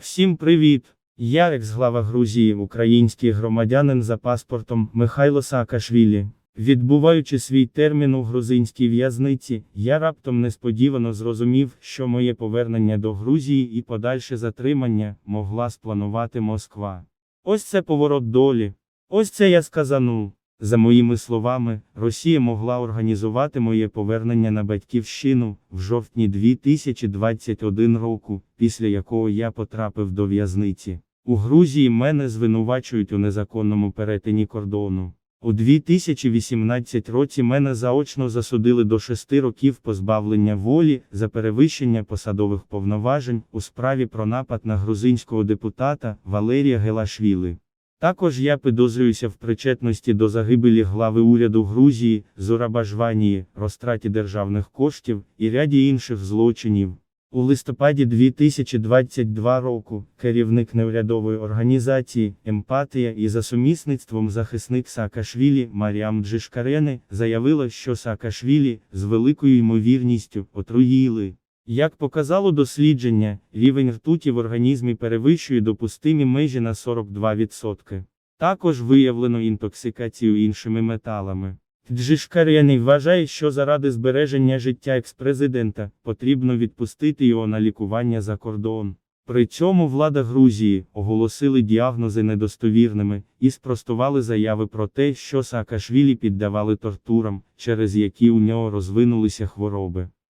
Всім привіт! Я екс-глава Грузії, український громадянин за паспортом Михайло Саакашвілі. Відбуваючи свій термін у грузинській в'язниці, я раптом несподівано зрозумів, що моє повернення до Грузії і подальше затримання могла спланувати Москва. Ось це поворот долі. Ось це я сказанув. За моїми словами, Росія могла організувати моє повернення на батьківщину в жовтні 2021 року, після якого я потрапив до в'язниці. У Грузії мене звинувачують у незаконному перетині кордону. У 2018 році мене заочно засудили до 6 років позбавлення волі за перевищення посадових повноважень у справі про напад на грузинського депутата Валерія Гелашвіли. Також я підозрююся в причетності до загибелі глави уряду Грузії, Зурабажванії, розтраті державних коштів і ряді інших злочинів. У листопаді 2022 року керівник неурядової організації Емпатія і за сумісництвом захисник Саакашвілі Маріам Джишкарени заявила, що Саакашвілі з великою ймовірністю отруїли. Як показало дослідження, рівень ртуті в організмі перевищує допустимі межі на 42%. Також виявлено інтоксикацію іншими металами. Джишкарєний вважає, що заради збереження життя експрезидента потрібно відпустити його на лікування за кордон. При цьому влада Грузії оголосили діагнози недостовірними і спростували заяви про те, що Саакашвілі піддавали тортурам, через які у нього розвинулися хвороби.